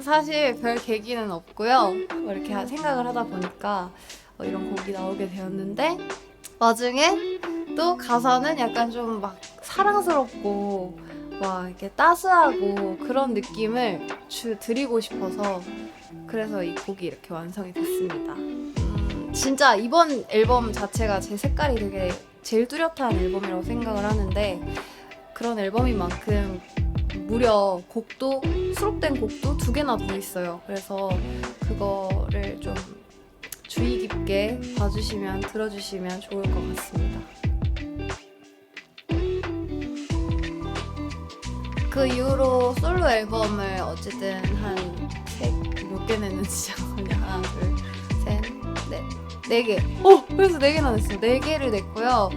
사실 별 계기는 없고요. 뭐 이렇게 하- 생각을 하다 보니까 어, 이런 곡이 나오게 되었는데 와중에 또 가사는 약간 좀 막 사랑스럽고 막 이렇게 따스하고 그런 느낌을 주 드리고 싶어서 그래서 이 곡이 이렇게 완성이 됐습니다. 음, 진짜 이번 앨범 자체가 제 색깔이 되게 제일 뚜렷한 앨범이라고 생각을 하는데 그런 앨범인 만큼 무려 곡도 수록된 곡도 두 개나 더 있어요. 그래서 그거를 좀 주의 깊게 봐주시면 들어주시면 좋을 것 같습니다. 그 이후로 솔로 앨범을 어쨌든 한몇 개 냈는지 잠깐만요. 하나, 둘, 셋, 넷, 네 개. 어, 그래서 네 개나 냈어요. 네 개를 냈고요.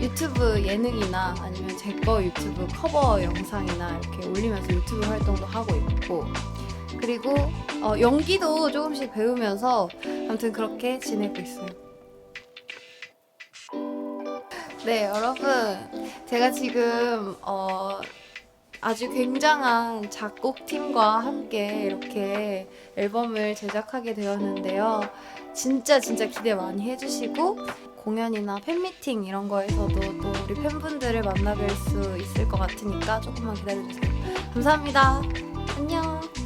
유튜브 예능이나 아니면 제 거 유튜브 커버 영상이나 이렇게 올리면서 유튜브 활동도 하고 있고 그리고 어, 연기도 조금씩 배우면서 아무튼 그렇게 지내고 있어요. 네, 여러분. 제가 지금 어, 아주 굉장한 작곡팀과 함께 이렇게 앨범을 제작하게 되었는데요. 진짜 진짜 기대 많이 해주시고 공연이나 팬미팅 이런 거에서도 또 우리 팬분들을 만나뵐 수 있을 것 같으니까 조금만 기다려주세요. 감사합니다. 안녕.